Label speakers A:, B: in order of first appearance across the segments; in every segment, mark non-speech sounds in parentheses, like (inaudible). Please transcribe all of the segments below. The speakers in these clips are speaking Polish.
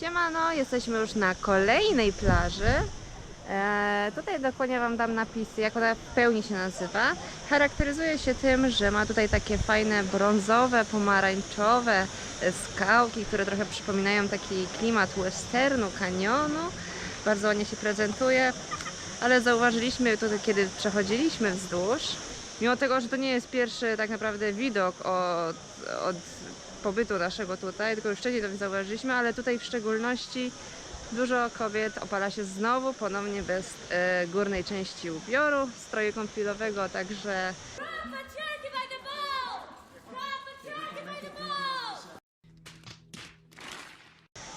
A: Siemano, jesteśmy już na kolejnej plaży. E, tutaj dokładnie Wam dam napisy, jak ona w pełni się nazywa. Charakteryzuje się tym, że ma tutaj takie fajne brązowe, pomarańczowe e, skałki, które trochę przypominają taki klimat westernu, kanionu. Bardzo ładnie się prezentuje, ale zauważyliśmy tutaj, kiedy przechodziliśmy wzdłuż, mimo tego, że to nie jest pierwszy tak naprawdę widok od, od pobytu naszego tutaj, tylko już wcześniej to zauważyliśmy, ale tutaj w szczególności dużo kobiet opala się znowu, ponownie bez e, górnej części ubioru stroju kąpielowego, także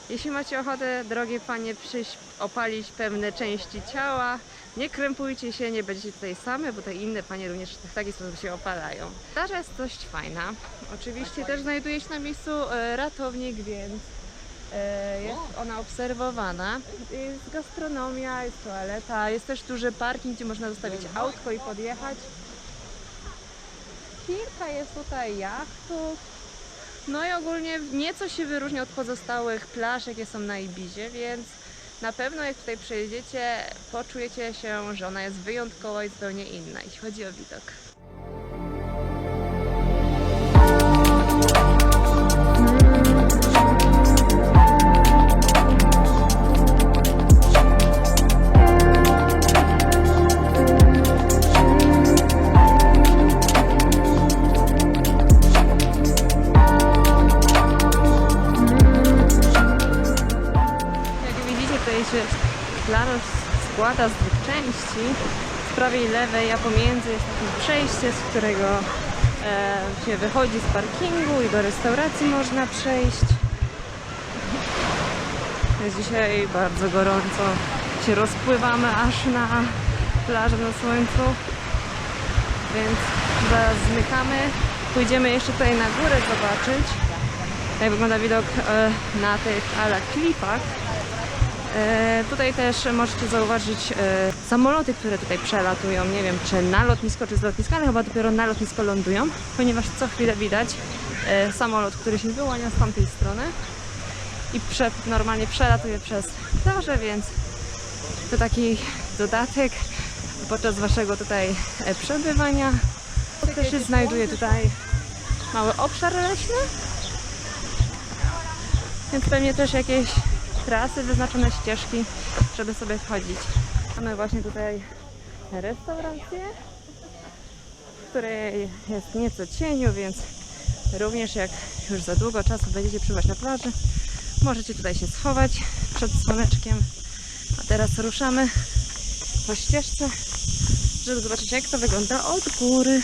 A: jeśli macie ochotę, drogie panie, przyjść opalić pewne części ciała, nie krępujcie się, nie będziecie tutaj same, bo te inne panie również w taki sposób się opalają. Plaża jest dość fajna. Oczywiście też znajduje się na miejscu e, ratownik, więc jest ona obserwowana. Jest gastronomia, jest toaleta, jest też duży parking, gdzie można zostawić autko i podjechać. Kilka jest tutaj jachtów. No i ogólnie nieco się wyróżnia od pozostałych plaż, jakie są na Ibizie, więc na pewno jak tutaj przyjedziecie, poczujecie się, że ona jest wyjątkowa i zupełnie inna, jeśli chodzi o widok. Składa z dwóch części. Z prawej i lewej, a pomiędzy jest takie przejście, z którego e, się wychodzi z parkingu i do restauracji można przejść. Jest dzisiaj bardzo gorąco. Się rozpływamy aż na plażę na słońcu. Więc zaraz zmykamy. Pójdziemy jeszcze tutaj na górę zobaczyć, jak wygląda widok e, na tych ala klipach. E, tutaj też możecie zauważyć e, samoloty, które tutaj przelatują. Nie wiem, czy na lotnisko, czy z lotniska, ale chyba dopiero na lotnisko lądują, ponieważ co chwilę widać e, samolot, który się wyłania z tamtej strony i prze, normalnie przelatuje przez plażę, więc to taki dodatek podczas waszego tutaj przebywania. Też się znajduje tutaj mały obszar leśny, więc pewnie też jakieś trasy, wyznaczone ścieżki, żeby sobie wchodzić. Mamy właśnie tutaj restaurację, w której jest nieco cieniu, więc również jak już za długo czasu będziecie przybywać na plaży, możecie tutaj się schować przed słoneczkiem. A teraz ruszamy po ścieżce, żeby zobaczyć jak to wygląda od góry.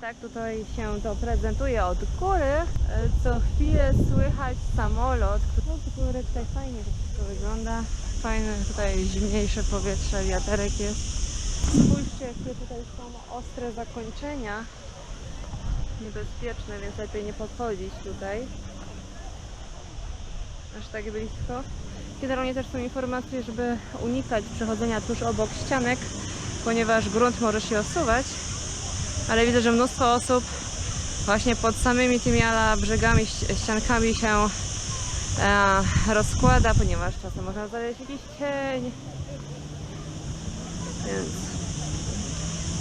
A: Tak tutaj się to prezentuje od góry. E, Co chwilę słychać samolot. No, z góry tutaj fajnie to wszystko wygląda. Fajne tutaj zimniejsze powietrze, wiaterek jest. Spójrzcie, jakie tutaj są ostre zakończenia. Niebezpieczne, więc lepiej nie podchodzić tutaj. Aż tak blisko. Generalnie też są informacje, żeby unikać przechodzenia tuż obok ścianek, ponieważ grunt może się osuwać ale widzę, że mnóstwo osób właśnie pod samymi tymi ala brzegami, ściankami się e, rozkłada, ponieważ czasem można znaleźć jakiś cień. Więc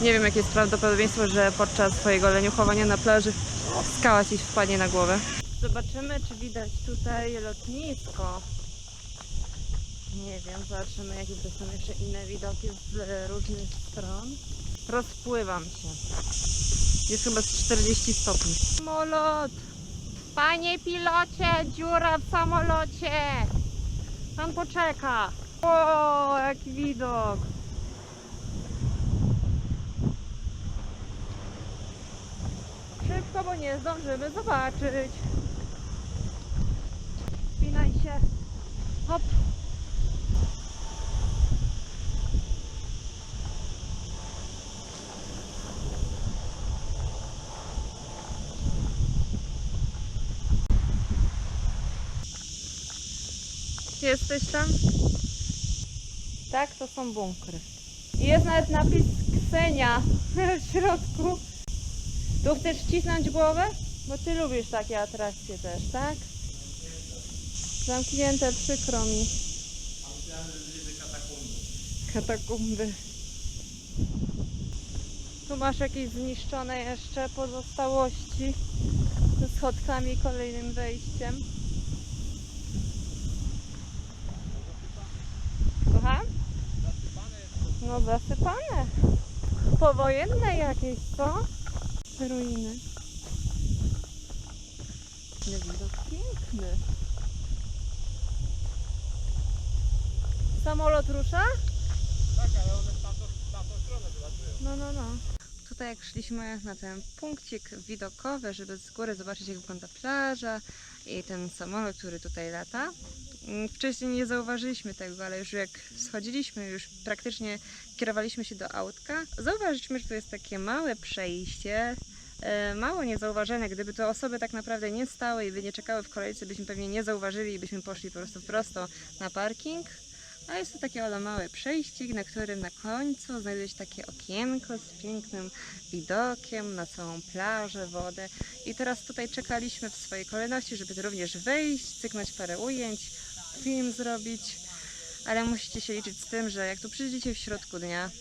A: nie wiem, jakie jest prawdopodobieństwo, że podczas swojego leniuchowania na plaży skała ci wpadnie na głowę. Zobaczymy, czy widać tutaj lotnisko. Nie wiem, zobaczymy, jakie to są jeszcze inne widoki z różnych stron. Rozpływam się. Jest chyba z 40 stopni. Samolot! Panie pilocie, dziura w samolocie! Pan poczeka. O, jaki widok! Szybko, bo nie zdążymy zobaczyć. Spinaj się. Hop. Jesteś tam? Tak, to są bunkry. I jest nawet napis Ksenia w środku. Tu chcesz wcisnąć głowę? Bo ty lubisz takie atrakcje też, tak? Zamknięte, przykro mi. Katakumby. Tu masz jakieś zniszczone jeszcze pozostałości ze schodkami kolejnym wejściem. No zasypane. Powojenne jakieś, co? Ruiny. Widok piękny. Samolot rusza?
B: Tak, ale one w tamtą, w tamtą stronę wylatują.
A: No, no, no. Tutaj jak szliśmy na ten punkcik widokowy, żeby z góry zobaczyć jak wygląda plaża i ten samolot, który tutaj lata. Mm, Wcześniej nie zauważyliśmy tego, ale już jak schodziliśmy, już praktycznie kierowaliśmy się do autka, zauważyliśmy, że to jest takie małe przejście, e, mało niezauważone. Gdyby to osoby tak naprawdę nie stały i by nie czekały w kolejce, byśmy pewnie nie zauważyli i byśmy poszli po prostu prosto na parking. A jest to takie oto małe przejścik, na którym na końcu znajduje się takie okienko z pięknym widokiem na całą plażę, wodę. I teraz tutaj czekaliśmy w swojej kolejności, żeby również wejść, cyknąć parę ujęć, film zrobić. Ale musicie się liczyć z tym, że jak tu przyjdziecie w środku dnia,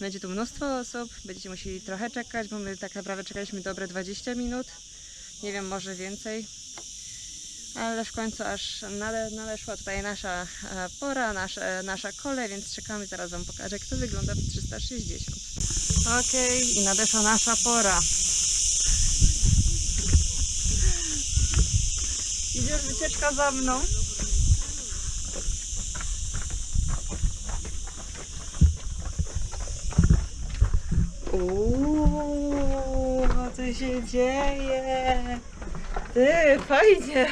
A: będzie tu mnóstwo osób, będziecie musieli trochę czekać, bo my tak naprawdę czekaliśmy dobre 20 minut. Nie wiem, może więcej. Ale w końcu aż nale, nadeszła tutaj nasza e, pora, nasza, nasza kolej, więc czekamy. Zaraz Wam pokażę, jak to wygląda w 360. Okej, i nadeszła nasza pora. Idziesz wycieczka za mną? Uuu, co się dzieje? Ty, fajnie!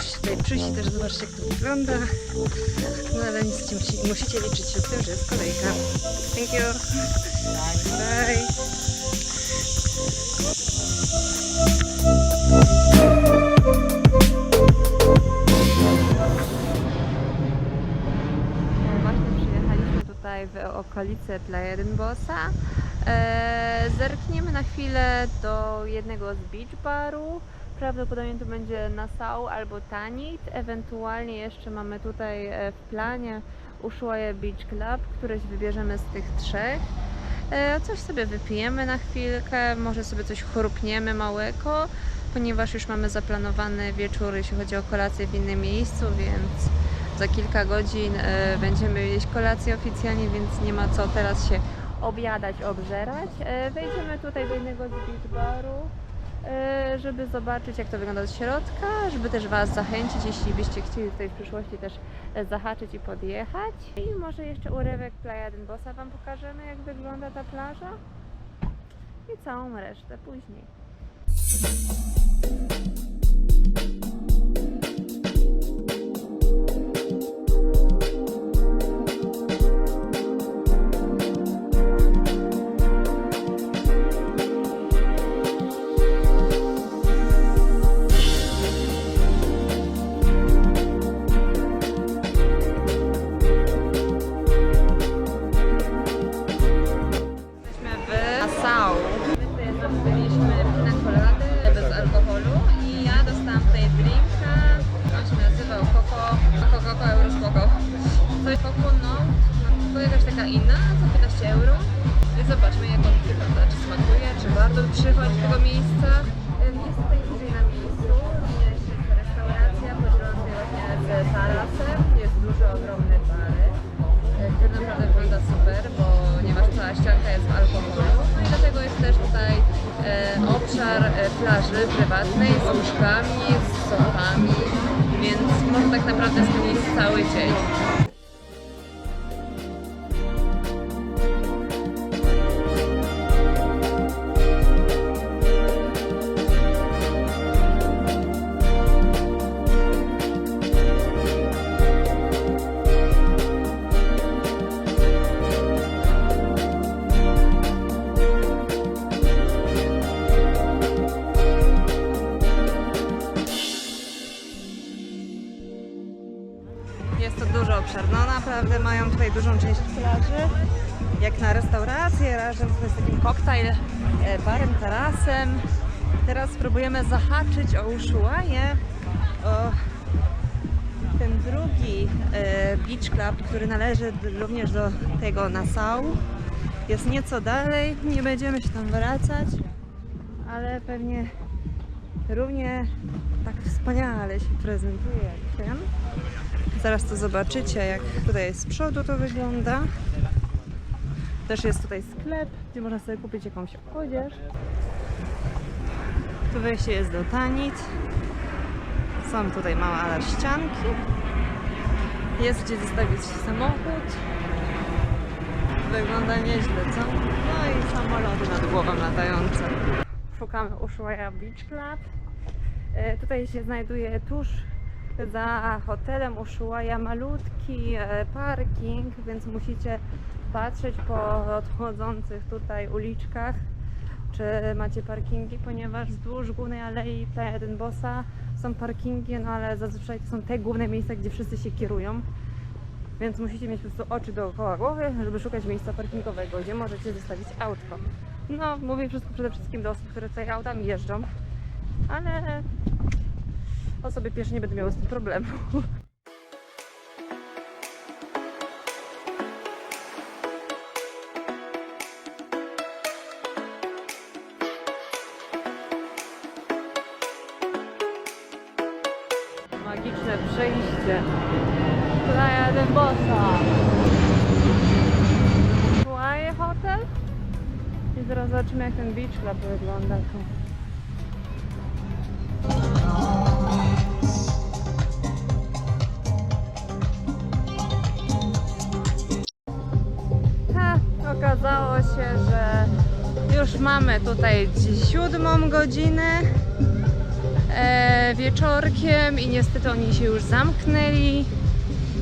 A: Musicie tutaj przyjść i też zobaczyć jak to wygląda. No ale niestety musi- musicie liczyć się z tym, że jest kolejka. Thank you. Bye. Właśnie przyjechaliśmy tutaj w okolice Playa Bossa. E, zerkniemy na chwilę do jednego z beach baru. Prawdopodobnie to będzie Nassau albo Tanit. Ewentualnie jeszcze mamy tutaj e, w planie Ushuaia Beach Club, któreś wybierzemy z tych trzech. E, coś sobie wypijemy na chwilkę, może sobie coś chrupniemy małego, ponieważ już mamy zaplanowany wieczór, jeśli chodzi o kolację w innym miejscu, więc za kilka godzin e, będziemy jeść kolację oficjalnie, więc nie ma co teraz się obiadać, obżerać. Wejdziemy tutaj do jednego z beach baru, żeby zobaczyć jak to wygląda od środka, żeby też Was zachęcić, jeśli byście chcieli tutaj w przyszłości też e, zahaczyć i podjechać. I może jeszcze urywek Playa Bossa Wam pokażemy, jak wygląda ta plaża. I całą resztę później. żeby do tego miejsca. Jest tutaj na miejscu, jest restauracja po drodze właśnie z tarasem, jest duży, ogromny bary, e, który naprawdę wygląda super, bo ponieważ cała ścianka jest w alkoholu, no i dlatego jest też tutaj e, obszar e, plaży prywatnej z łóżkami, z sofami, więc można tak naprawdę spędzić cały dzień. Jak na restaurację, razem z takim koktajl, e, barem, tarasem. Teraz spróbujemy zahaczyć o Ushuaię, o ten drugi e, beach club, który należy również do tego Nassau. Jest nieco dalej, nie będziemy się tam wracać, ale pewnie równie tak wspaniale się prezentuje jak ten. Zaraz to zobaczycie, jak tutaj z przodu to wygląda. Też jest tutaj sklep, gdzie można sobie kupić jakąś odzież. Tu wejście jest do Tanit. Są tutaj małe ścianki. Jest gdzie zostawić samochód. Wygląda nieźle, co? No i samoloty nad głową latające. Szukamy Ushuaia Beach Club. E, Tutaj się znajduje tuż za hotelem Ushuaia malutki e, parking, więc musicie patrzeć po odchodzących tutaj uliczkach, czy macie parkingi, ponieważ wzdłuż głównej alei Bossa są parkingi, no ale zazwyczaj to są te główne miejsca, gdzie wszyscy się kierują. Więc musicie mieć po prostu oczy dookoła głowy, żeby szukać miejsca parkingowego, gdzie możecie zostawić autko. No, mówię wszystko przede wszystkim do osób, które tutaj autami jeżdżą, ale osoby pierwsze nie będą miały z tym problemu. (laughs) zobaczymy jak ten beach club wygląda tu. Ha, okazało się, że już mamy tutaj siódmą godzinę e, wieczorkiem i niestety oni się już zamknęli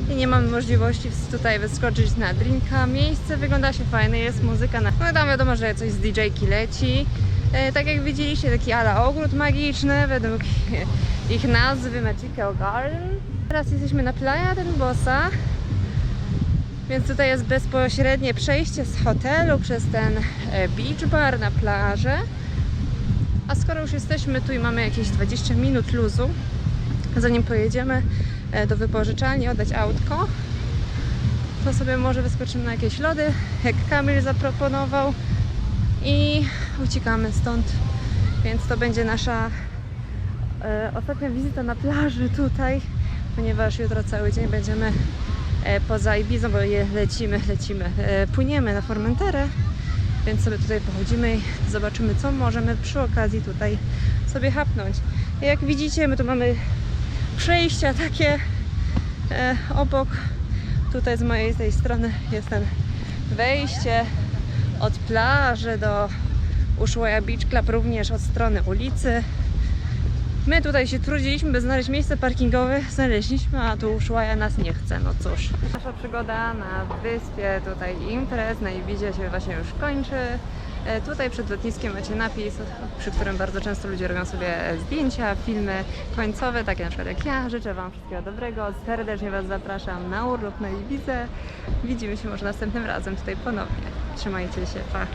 A: i nie mamy możliwości tutaj wyskoczyć na drinka. Miejsce wygląda się fajne, jest muzyka na... No tam wiadomo, że coś z DJ-ki leci. E, tak jak widzieliście, taki ala ogród magiczny, według (laughs) ich nazwy Magical Garden. Teraz jesteśmy na Playa del Bossa. Więc tutaj jest bezpośrednie przejście z hotelu przez ten e, beach bar na plażę. A skoro już jesteśmy tu i mamy jakieś 20 minut luzu, zanim pojedziemy do wypożyczalni oddać autko, to sobie może wyskoczymy na jakieś lody, jak Kamil zaproponował i uciekamy stąd. Więc to będzie nasza e, ostatnia wizyta na plaży tutaj, ponieważ jutro cały dzień będziemy e, poza Ibizą, bo je lecimy, lecimy, e, płyniemy na Formenterę, więc sobie tutaj pochodzimy i zobaczymy, co możemy przy okazji tutaj sobie hapnąć. Jak widzicie, my tu mamy przejścia takie e, obok. Tutaj z mojej tej strony jest ten wejście od plaży do Ushuaia Beach Club, również od strony ulicy. My tutaj się trudziliśmy, by znaleźć miejsce parkingowe, znaleźliśmy, a tu Ushuaia nas nie chce, no cóż. Nasza przygoda na wyspie tutaj imprez na Ibizie się właśnie już kończy. E, Tutaj przed lotniskiem macie napis, przy którym bardzo często ludzie robią sobie zdjęcia, filmy końcowe, takie na przykład jak ja. Życzę Wam wszystkiego dobrego, serdecznie Was zapraszam na urlop na Ibizę. Widzimy się może następnym razem tutaj ponownie. Trzymajcie się, pa!